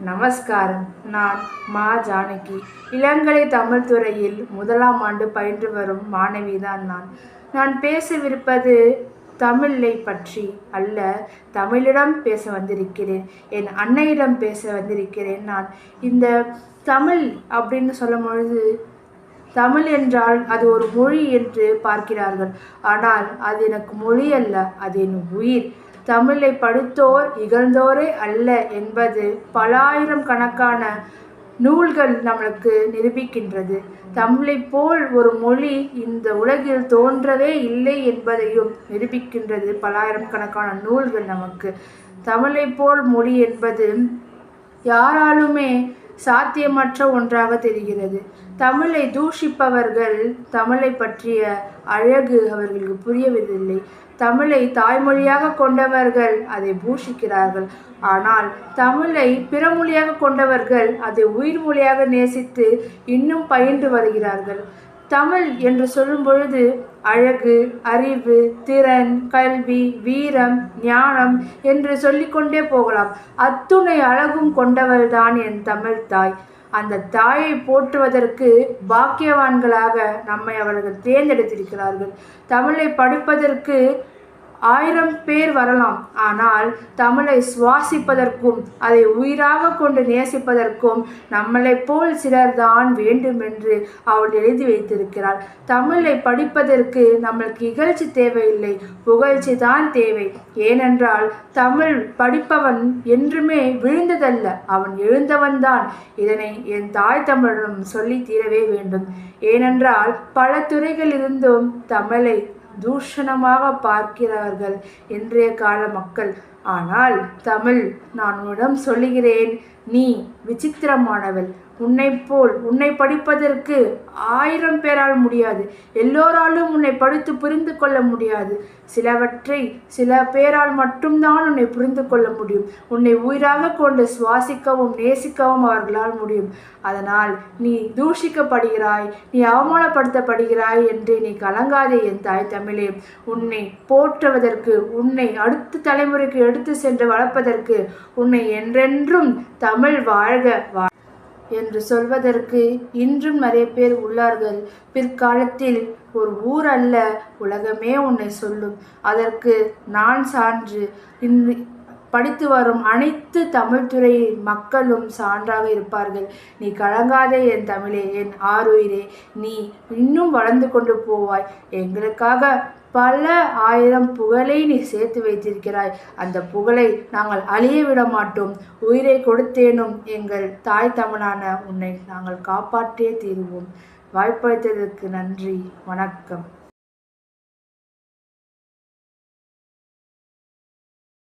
நமஸ்காரம். நான் மா ஜானகி. இளங்கலை தமிழ் துறையில் முதலாம் ஆண்டு பயின்று வரும் மாணவிதான் நான். நான் பேசவிருப்பது தமிழை பற்றி அல்ல தமிழிடம் பேச வந்திருக்கிறேன். என் அன்னையிடம் பேச வந்திருக்கிறேன் நான். இந்த தமிழ் அப்படின்னு சொல்லும் பொழுது தமிழ் என்றால் அது ஒரு மொழி என்று பார்க்கிறார்கள். ஆனால் அது எனக்கு மொழி அல்ல அது என் உயிர். தமிழை படித்தோர் இகழ்ந்தோரே அல்ல என்பது பல ஆயிரம் கணக்கான நூல்கள் நம்மளுக்கு நிரூபிக்கின்றது. தமிழைப் போல் ஒரு மொழி இந்த உலகில் தோன்றவே இல்லை என்பதையும் நிரூபிக்கின்றது பலாயிரம் கணக்கான நூல்கள் நமக்கு. தமிழைப் போல் மொழி என்பது யாராலுமே சாத்தியமற்ற ஒன்றாக தெரிகிறது. தமிழை தூஷிப்பவர்கள் தமிழை பற்றிய அழகு அவர்களுக்கு புரியவில்லை. தமிழை தாய்மொழியாக கொண்டவர்கள் அதை பூஷிக்கிறார்கள். ஆனால் தமிழை பிறமொழியாக கொண்டவர்கள் அதை உயிர் மொழியாக நேசித்து இன்னும் பயின்று வருகிறார்கள். தமிழ் என்று சொல்லும் பொழுது அழகு அறிவு திறன் கல்வி வீரம் ஞானம் என்று சொல்லிக்கொண்டே போகலாம். அத்துணை அழகும் கொண்டவள்தான் என் தமிழ் தாய் அந்த தாயை போற்றுவதற்கு பாக்கியவான்களாக நம்மை அவர்கள் தேர்ந்தெடுத்திருக்கிறார்கள். தமிழை படிப்பதற்கு ஆயிரம் பேர் வரலாம். ஆனால் தமிழை சுவாசிப்பதற்கும் அதை உயிராக கொண்டு நேசிப்பதற்கும் நம்மளைப் போல் சிலர்தான் வேண்டும் என்று அவள் எழுதி வைத்திருக்கிறாள். தமிழை படிப்பதற்கு நம்மளுக்கு இகழ்ச்சி தேவையில்லை. புகழ்ச்சி தான் தேவை. ஏனென்றால் தமிழ் படிப்பவன் என்றுமே விழுந்ததல்ல. அவன் எழுந்தவன்தான் இதனை என் தாய் தமிழிடம் சொல்லி தீரவே வேண்டும். ஏனென்றால் பல துறைகளிலிருந்தும் தமிழை தூஷணமாக பார்க்கிறார்கள் இன்றைய கால மக்கள். ஆனால் தமிழ் நான் உன்னிடம் சொல்லுகிறேன் நீ விசித்திரமானவள். உன்னை போல் உன்னை படிப்பதற்கு ஆயிரம் பேரால் முடியாது. எல்லோராலும் உன்னை படித்து புரிந்து கொள்ள முடியாது. சிலவற்றை சில பேரால் மட்டும்தான் உன்னை புரிந்து கொள்ள முடியும். உன்னை உயிராக கொண்டு சுவாசிக்கவும் நேசிக்கவும் அவர்களால் முடியும். அதனால் நீ தூஷிக்கப்படுகிறாய் நீ அவமானப்படுத்தப்படுகிறாய் என்று நீ கலங்காதே என் தாய் தமிழே. உன்னை போற்றுவதற்கு உன்னை அடுத்த தலைமுறைக்கு எடுத்து சென்று வளர்ப்பதற்கு உன்னை என்றென்றும் தமிழ் வாழ்க வா என்று சொல்வதற்கு இன்றும் நிறைய பேர் உள்ளார்கள். பிற்காலத்தில் ஒரு ஊர் அல்ல உலகமே உன்னை சொல்லும். அதற்கு நான் சான்று. இன்று படித்து வரும் அனைத்து தமிழ்துறை மக்களும் சான்றாக இருப்பார்கள். நீ கலங்காதே என் தமிழே என் ஆறுயிரே. நீ இன்னும் வளர்ந்து கொண்டு போவாய். எங்களுக்காக பல ஆயிரம் புகழை நீ சேர்த்து வைத்திருக்கிறாய். அந்த புகழை நாங்கள் அழிய விட மாட்டோம் உயிரை கொடுத்தேனும் எங்கள் தாய் தமிழான உன்னை நாங்கள் காப்பாற்றியே தீருவோம். வாய்ப்பளித்ததற்கு நன்றி. வணக்கம்.